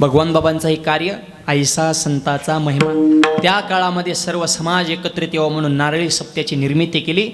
भगवान बाबांचं हे कार्य आईसा संताचा महिमा. त्या काळामध्ये सर्व समाज एकत्रित यावं म्हणून नारळी सप्त्याची निर्मिती केली.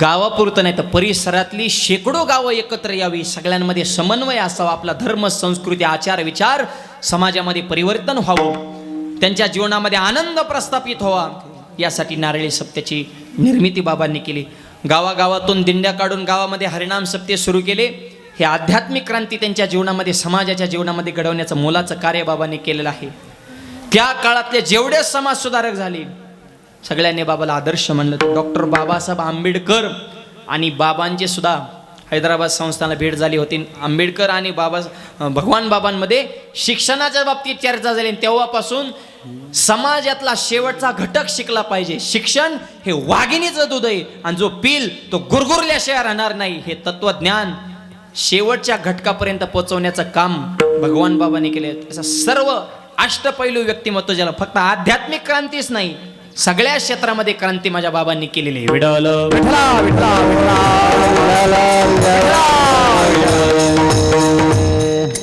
गावापुरतं नाही तर परिसरातली शेकडो गावं एकत्र यावी. सगळ्यांमध्ये समन्वय असावा. आपला धर्म संस्कृती आचार विचार समाजामध्ये परिवर्तन व्हावं. त्यांच्या जीवनामध्ये आनंद प्रस्थापित व्हावा. यासाठी नारळी सप्त्याची निर्मिती बाबांनी केली. गावागावातून दिंड्या काढून गावामध्ये हरिनाम सप्ते सुरू केले. हे आध्यात्मिक क्रांती त्यांच्या जीवनामध्ये समाजाच्या जीवनामध्ये घडवण्याचं मोलाचं कार्य बाबांनी केलेलं आहे. त्या काळातले जेवढे समाज सुधारक झाले सगळ्यांनी बाबाला आदर्श म्हणलं डॉक्टर बाबासाहेब आंबेडकर आणि बाबांचे सुद्धा हैदराबाद संस्थांना भेट झाली होती. आंबेडकर आणि बाबा भगवान बाबांमध्ये शिक्षणाच्या बाबतीत चर्चा झाली आणि तेव्हापासून समाजातला शेवटचा घटक शिकला पाहिजे. शिक्षण हे वाघिणीचं दूध आहे आणि जो पिल तो गुरगुरल्याशिवाय राहणार नाही. हे तत्वज्ञान शेवटच्या घटकापर्यंत पोहोचवण्याचं काम भगवान बाबांनी केले असं सर्व अष्टपैलू व्यक्तिमत्व ज्याला फक्त आध्यात्मिक क्रांतीच नाही सगळ्या क्षेत्रामध्ये क्रांती माझ्या बाबांनी केलेली आहे. विडल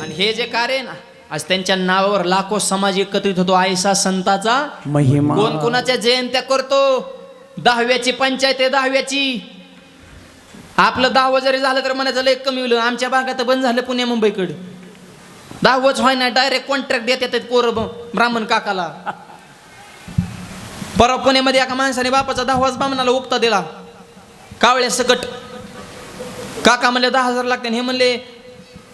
आणि हे जे कार्य ना आज त्यांच्या नावावर लाखो समाज एकत्रित होतो. आयसा संताचा महिमा. कोण कोणाच्या जयंत्या करतो? दहाव्याची पंचायत आहे दहाव्याची. आपलं दहावं जरी झालं तर म्हणायचं लय कमी होईल. आमच्या भागात बंद झालं पुणे मुंबईकडे. दहावंच व्हाय ना डायरेक्ट कॉन्ट्रॅक्ट देतात पोरं ब- ब्राह्मण काकाला. परवा पुण्यामध्ये एका माणसाने बापाचा दहावाच ब्राह्मणाला उक्ता दिला. कावळ्या सकट. काका म्हणले दहा हजार लागते. हे म्हणले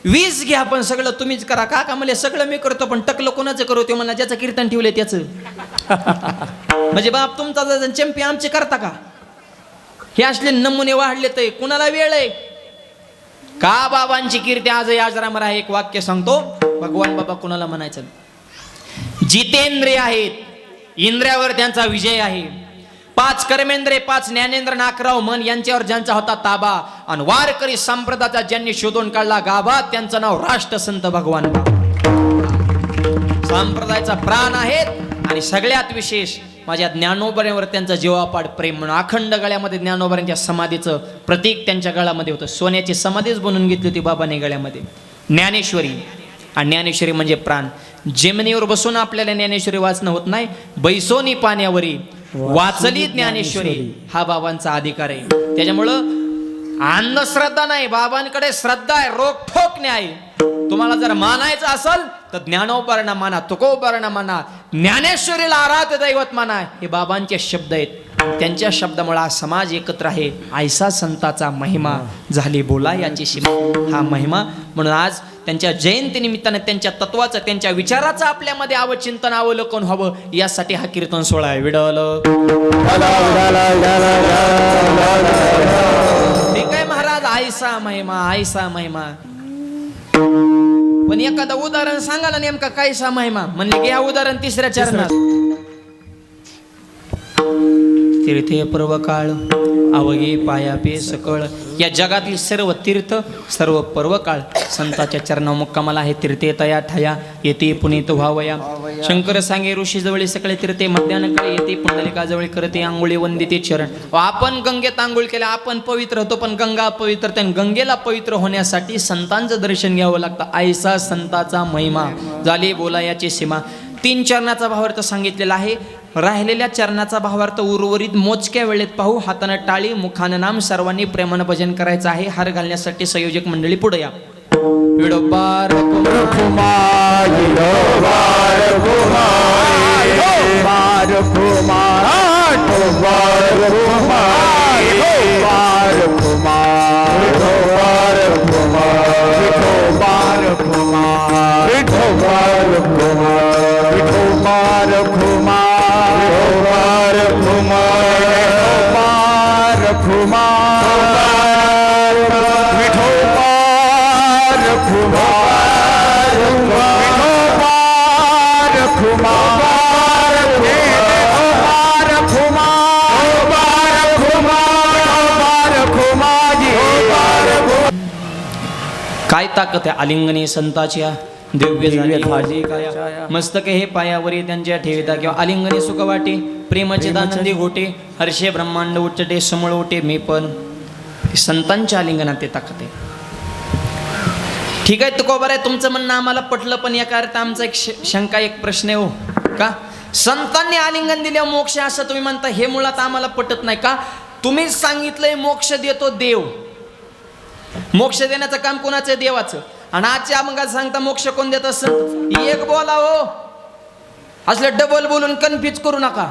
वीस घ्या पण सगळं तुम्हीच करा. काका म्हणले सगळं मी करतो पण टकलं कोणाचं करू? ते म्हणला ज्याचं कीर्तन ठेवले त्याचं. म्हणजे बाप तुमचा चंपी आमचे करता का? हे असले नमुने वाढले तर कुणाला वेळ आहे? का बाबांची कीर्ती आज आजरामरा एक वाक्य सांगतो. भगवान बाबा कुणाला म्हणायचं जितेंद्रिय आहेत. इंद्रियावर त्यांचा विजय आहे. पाच कर्मेंद्रे पाच ज्ञानेंद्र नाकराव मन यांच्यावर ज्यांचा होता ताबा. आणि वारकरी संप्रदायाचा ज्यांनी शोधून काढला गाभा त्यांचं नाव राष्ट्रसंत भगवान बाबा. संप्रदायाचा प्राण आहेत आणि सगळ्यात विशेष माझ्या ज्ञानोबऱ्यावर त्यांचा जीवापाड प्रेम म्हणून अखंड गळ्यामध्ये ज्ञानोबऱ्यांच्या समाधीचं प्रतीक त्यांच्या गळ्यामध्ये होतं. सोन्याची समाधीच बनवून घेतली होती बाबाने गळ्यामध्ये. ज्ञानेश्वरी. आणि ज्ञानेश्वरी म्हणजे प्राण. जेमिनीवर बसून आपल्याला ज्ञानेश्वरी वाचणं होत नाही. बैसोनी पाण्यावरी. वाचली ज्ञानेश्वरी. हा बाबांचा अधिकार आहे. त्याच्यामुळं अंधश्रद्धा नाही बाबांकडे श्रद्धा आहे रोखोक न्याय. तुम्हाला जर मानायचं असेल तर ज्ञानोपर्ण माना तुकोपर्ण माना ज्ञानेश्वरीला आराध्य दैवत माना. हे बाबांचे शब्द आहेत. त्यांच्या शब्दामुळे हा समाज एकत्र आहे. आयसा संताचा महिमा झाली बोला याची सीमा हा महिमा म्हणून आज त्यांच्या जयंतीनिमित्ताने त्यांच्या तत्वाचं त्यांच्या विचाराचं आपल्यामध्ये अवचिंतन अवलोकन व्हावं. यासाठी हा कीर्तन सोहळा आहे. आयसा महिमा आयसा महिमा. पण एखादं उदाहरण सांगा ना नेमका कायसा महिमा. म्हणले की या उदाहरण तिसऱ्या चरणात. तीर्थे पर्व काळ आवगी पायापे सकळ या जगातील सर्व तीर्थ सर्व पर्व काळ संताच्या चरणा मुक्कामाला आहे. तीर्थे तया ठया येते पुनीत व्हावया. शंकर सांगे ऋषी जवळी सकाळी तीर्थे मध्यान येते पुंडलिका करते आंघोळी वंदिते चरण. आपण गंगेत आंघोळ केल्या आपण पवित्र होतो पण गंगा पवित्र त्या गंगेला पवित्र होण्यासाठी संतांचं दर्शन घ्यावं लागतं. आयसा संताचा महिमा. झाली बोलायाची सीमा. तीन चरणाचा भावार्थ सांगितलेला आहे. राहिलेल्या चरणाचा भावार्थ उर्वरित मोजक्या वेळेत पाहू. हातानं टाळी मुखानं नाम सर्वांनी प्रेमानं भजन करायचं आहे. हार घालण्यासाठी संयोजक मंडळी पुढे या. विडोबार काय ताकद आहे आलिंगने संताच्या? दिव्य झाली. भाजी काया मस्तके हे पायावरी त्यांच्या ठेविता किंवा आलिंगने सुख वाटे प्रेमाचे दानंदी घोटे हर्षे ब्रह्मांड उच्चटे समळ ओटे मी पण. संतांच्या आलिंगनात ते आहे ठीक आहे तुकोबर आहे तुमचं म्हणणं आम्हाला पटलं पण एका अर्थ आमचा एक शंका एक प्रश्न आहे हो. का? संतांनी आलिंगन दिल्या मोक्ष असं तुम्ही म्हणता हे मुळात आम्हाला पटत नाही का? तुम्हीच सांगितलंय मोक्ष देतो देव. मोक्ष देण्याचं काम कोणाचं? देवाचं. आणि आजच्या अभंगात सांगता मोक्ष कोण देत असं एक बोला हो असलं डबल बोलून कन्फ्युज करू नका.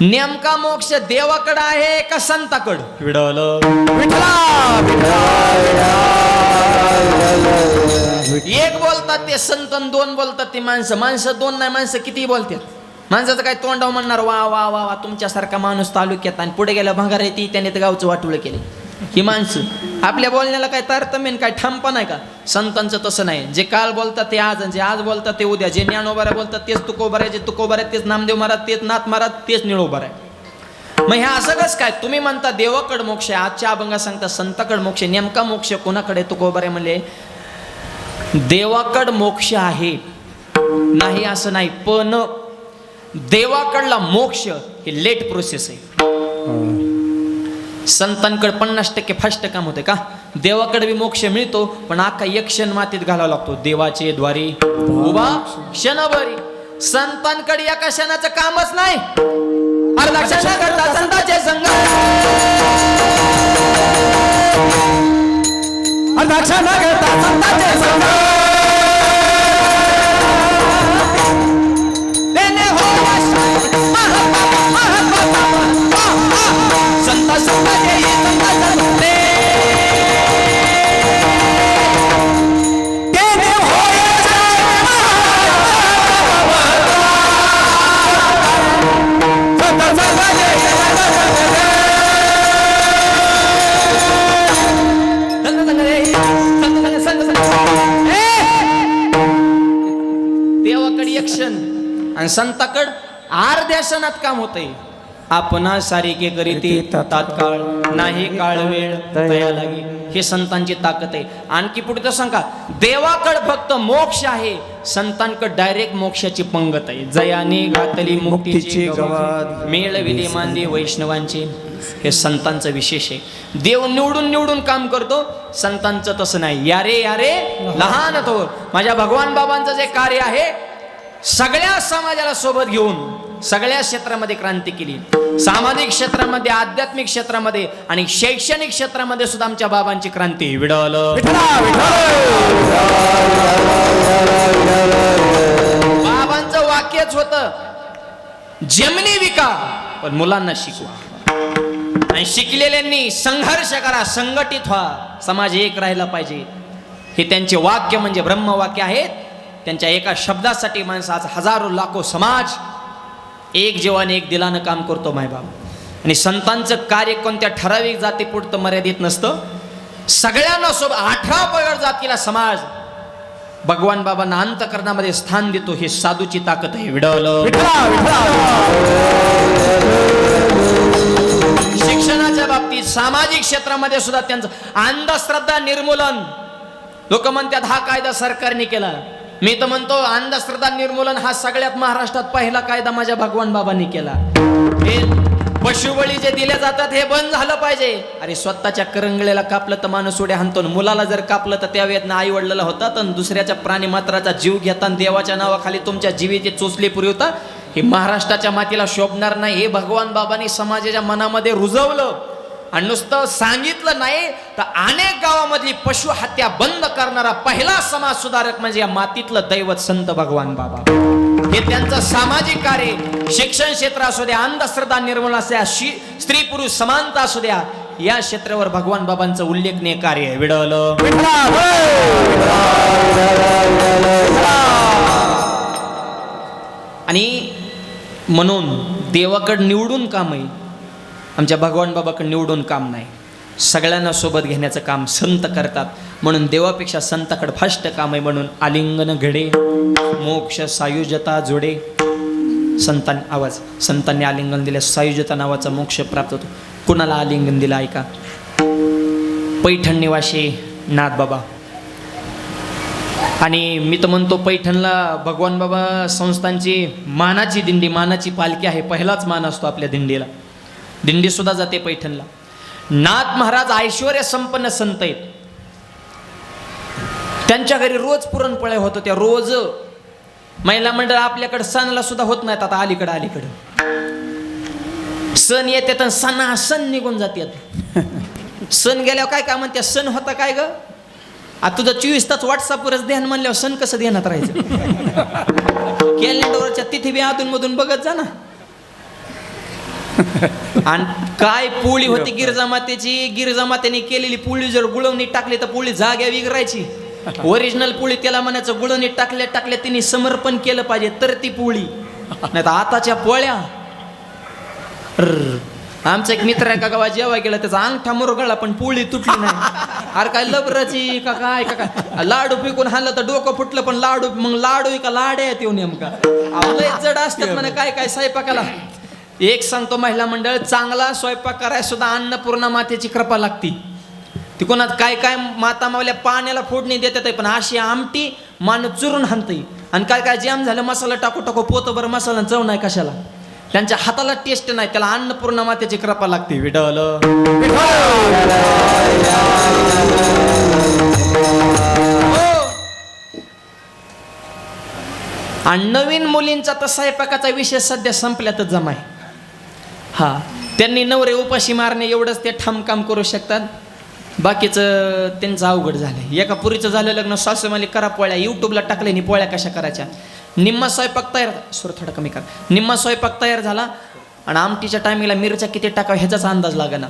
नेमका मोक्ष देवाकडं आहे का संताकडं? एक बोलतात ते संत आणि दोन बोलतात ते माणसं. माणसं दोन नाही माणसं किती बोलतात. माणसाचं काय तोंडाव म्हणणार वा वा वा वा तुमच्यासारखा माणूस तालुक्यात आणि पुढे गेला भंगार येते त्याने तर गावचं वाटुळं केले. ही माणसं. आपल्या बोलण्याला काय तारतम्य काय ठामपण आहे का? संतांचं तसं नाही. जे काल बोलतात ते आज जे आज बोलतात ते उद्या. जे ज्ञानोबाऱ्या बोलतात तेच तुकोबार आहे जे तुकोबार आहे तेच नामदेव महाराज तेच नाथ महाराज तेच निळोबार आहे मग हे असं कस काय? तुम्ही म्हणता देवाकड मोक्ष आहे. आजच्या अभंगात सांगता संताकड मोक्ष नेमका मोक्ष कोणाकडे? तुकोबार आहे म्हणले देवाकड मोक्ष आहे. नाही असं नाही. पण देवाकडला मोक्ष हे लेट प्रोसेस आहे. संतांकडे पन्नास टक्के फास्ट काम होते का? देवाकडे बी मोक्ष मिळतो पण अख्खा एक क्षण मातीत घालावा लागतो. देवाचे द्वारी उभा क्षणभरी. संतांकडे एका क्षणाचं कामच नाही. अर्धा क्षणाकरता संतांचे संघ. अर्धा संताकड अर्ध्या क्षणात काम होतंय. आपणा सारिके करीती तात्काळ नाही काळ वेळ तया लागी. हे संतांची ताकद आहे. आणखी पुढे तर सांगा. देवाकड फक्त मोक्ष आहे. संतांकड डायरेक्ट मोक्षाची पंगत आहे. जयाने घातली मुक्तीची. मेळविले मांदे वैष्णवांचे. हे संतांचं विशेष आहे. देव निवडून निवडून काम करतो. संतांचं तसं नाही. यारे यारे लहान तो माझ्या भगवान बाबांचं जे कार्य आहे सगळ्या समाजाला सोबत घेऊन सगळ्या क्षेत्रामध्ये क्रांती केली. सामाजिक क्षेत्रामध्ये आध्यात्मिक क्षेत्रामध्ये आणि शैक्षणिक क्षेत्रामध्ये सुद्धा आमच्या बाबांची क्रांती विडवल बाबांचं वाक्यच होत जमिनी विका पण मुलांना शिकवा. आणि शिकलेल्यांनी संघर्ष करा संघटित व्हा. समाज एक राहिला पाहिजे. हे त्यांचे वाक्य म्हणजे ब्रह्मवाक्य आहेत. त्यांच्या एका शब्दासाठी माणसं आज हजारो लाखो समाज एक जीवन एक दिलानं काम करतो मायबाप आणि संतांचं कार्य कोणत्या ठराविक जातीपुरतं मर्यादित नसतं. सगळ्यांना सोबत अठरा पगड जातीला समाज भगवान बाबांना अंतकरणामध्ये स्थान देतो हे साधूची ताकद आहे. विडवलं शिक्षणाच्या बाबतीत सामाजिक क्षेत्रामध्ये सुद्धा त्यांचं अंधश्रद्धा निर्मूलन. लोक म्हणतात हा कायदा सरकारने केला. मी तर म्हणतो अंधश्रद्धा निर्मूलन हा सगळ्यात महाराष्ट्रात पहिला कायदा माझ्या भगवान बाबांनी केला. हे पशुबळी जे दिले जातात हे बंद झालं पाहिजे. अरे स्वतःच्या करंगळेला कापलं तर माणूस उड्या हाणतो आणि मुलाला जर कापलं तर त्या वेदना आई वडलेला होता तर दुसऱ्याच्या प्राणी मात्राचा जीव घेता आणि देवाच्या नावाखाली तुमच्या जीवीचे चोचले पुरवता हे महाराष्ट्राच्या मातीला शोभणार नाही हे भगवान बाबांनी समाजाच्या मनामध्ये रुजवलं. आणि नुसतं सांगितलं नाही तर अनेक गावामधली पशु हत्या बंद करणारा पहिला समाज सुधारक म्हणजे या मातीतलं दैवत संत भगवान बाबा. हे त्यांचं सामाजिक कार्य शिक्षण क्षेत्र असू द्या अंधश्रद्धा निर्मूलन असू द्या स्त्री पुरुष समानता असू द्या या क्षेत्रावर भगवान बाबांचं उल्लेखनीय कार्य आहे. विडवलं आणि म्हणून देवाकड निवडून काम आहे. आमच्या भगवान बाबाकडे निवडून काम नाही. सगळ्यांना सोबत घेण्याचं काम संत करतात. म्हणून देवापेक्षा संताकडे फास्ट काम आहे म्हणून आलिंगन घडे मोक्ष सायुजता जोडे. संतान आवाज संतांनी आलिंगन दिल्या सायुजता नावाचा मोक्ष प्राप्त होतो. कुणाला आलिंगन दिलं ऐका? पैठण निवासी नाथ बाबा. आणि मी तर म्हणतो पैठणला भगवान बाबा संस्थांची मानाची दिंडी मानाची पालखी आहे. पहिलाच मान असतो आपल्या दिंडीला. दिंडी सुद्धा जाते पैठणला. नाथ महाराज ऐश्वर संपन्न संत आहेत. त्यांच्या घरी रोज पुरणपोळ्या होत होत्या रोज. महिला मंडळ आपल्याकडे सणाला सुद्धा होत नाहीत आता अलीकडं अलीकडं. सण येतात आणि सणा सण निघून जातात सण गेल्यावर काय काय म्हणते सण होता काय ग? आता तुझं चोवीस तास व्हॉट्सअपवरच ध्यान म्हणल्यावर सण कसं ध्यानात राहायचं? कॅलेंडरच्या तिथी बी अधून मधून बघत जा ना. आणि काय पोळी होती गिरजा मातेची? गिरजा मातेने केलेली पोळी जर गुळवणी टाकली तर पोळी जाग्या विगरायची ओरिजिनल पोळी त्याला म्हणायचं गुळवणी टाकल्या टाकल्या तिने समर्पण केलं पाहिजे तर ती पोळी. नाही तर आताच्या पोळ्या. आमचा एक मित्र आहे का गावा जेव्हा गेला त्याचा अंगठा मुरगळला पण पोळी तुटली नाही. अरे काय लबराची का काय का काय. लाडू पिकून हाणलं तर डोकं फुटलं पण लाडू मग लाडू का लाडे आहेत येऊ नेमका. लय जड असतात म्हणे काय काय स्वयंपाकाला एक सांगतो महिला मंडळ चांगला स्वयंपाक करायला सुद्धा अन्नपूर्णा मातेची कृपा लागती. ती कोणात काय काय माता मावल्या पाण्याला फोडणी देतात पण अशी आमटी मान चुरून हाणते आणि काय काय जेम झालं मसाला टाकू टाकू पोतभर मसाला चव नाही कशाला. त्यांच्या हाताला टेस्ट नाही त्याला अन्नपूर्णा मातेची कृपा लागते. विडल हो! आणि नवीन मुलींचा तर स्वयंपाकाचा विषय सध्या संपल्यातच जमाय. हां. त्यांनी नवरे उपाशी मारणे एवढंच ते ठामकाम करू शकतात. बाकीचं त्यांचं अवघड झालं एका पुरीचं झालं लग्न सासू माली करा पोळ्या. युट्यूबला टाकले नि पोळ्या कशा करायच्या? निम्मा स्वयंपाक तयार सुर थोडा कमी कर. निम्मा स्वयंपाक तयार झाला. आणि आमटीच्या टायमिंगला मिरच्या किती टाकावं ह्याचाच अंदाज लागेना.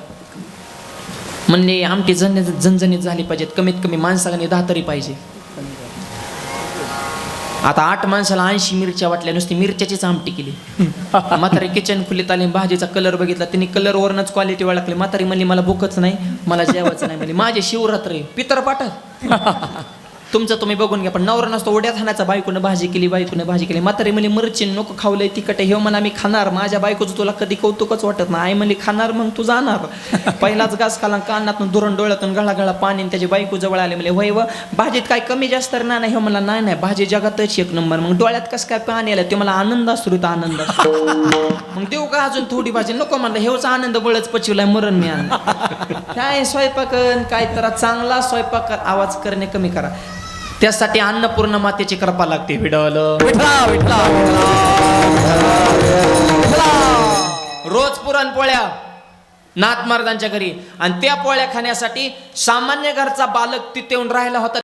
म्हणजे आमटी जण झणझणीत झाली पाहिजेत. कमीत कमी माणसाने दहा तरी पाहिजे. आता आठ माणसाला ऐंशी मिरच्या वाटल्या नुसती मिरच्याचीच आमटी केली. म्हातारी किचन खोलीत आली भाजीचा कलर बघितला त्यांनी कलर वरनच क्वालिटी ओळखली. म्हातारी म्हणली मला भूकच नाही मला जेवायचं नाही. म्हणली माझे शिवरात्र पितर पाठत तुमचं तुम्ही बघून घ्या पण नवरा नसतो ओढ्यात हाणायचा बायकोनं भाजी केली बायकोनं भाजी केली. म्हातारी म्हणली मरची नको खावलंय आहे. हे म्हणा मी खाणार. माझ्या बायकोचं तुला कधी कौतुकच वाटत नाही. आई म्हणली खाणार मग तू जाणार. पहिलाच घास खाला कानातून दुरण डोळ्यातून गळा गळा पाणी आणि त्याची बायको जवळ आले. म्हणले वय व भाजीत काय कमी जास्त तर नाही. हे मला नाही नाही भाजी जगातच एक नंबर. मग डोळ्यात कसं काय पाणी आलं? ते मला आनंद असतो आनंद. मग देऊ का अजून थोडी भाजी? नको म्हणलं हेच आनंद बळच पचवलाय मरण मी आणलं. काय स्वयंपाक काय तर चांगला स्वयंपाक आवाज करणे कमी करा. त्यासाठी अन्नपूर्ण मातेची कृपा लागते विडल रोज पुरणपोळ्या नाथ महाराजांच्या घरी. आणि त्या पोळ्या खाण्यासाठी सामान्य घरचा बालक तिथे येऊन राहिला होता.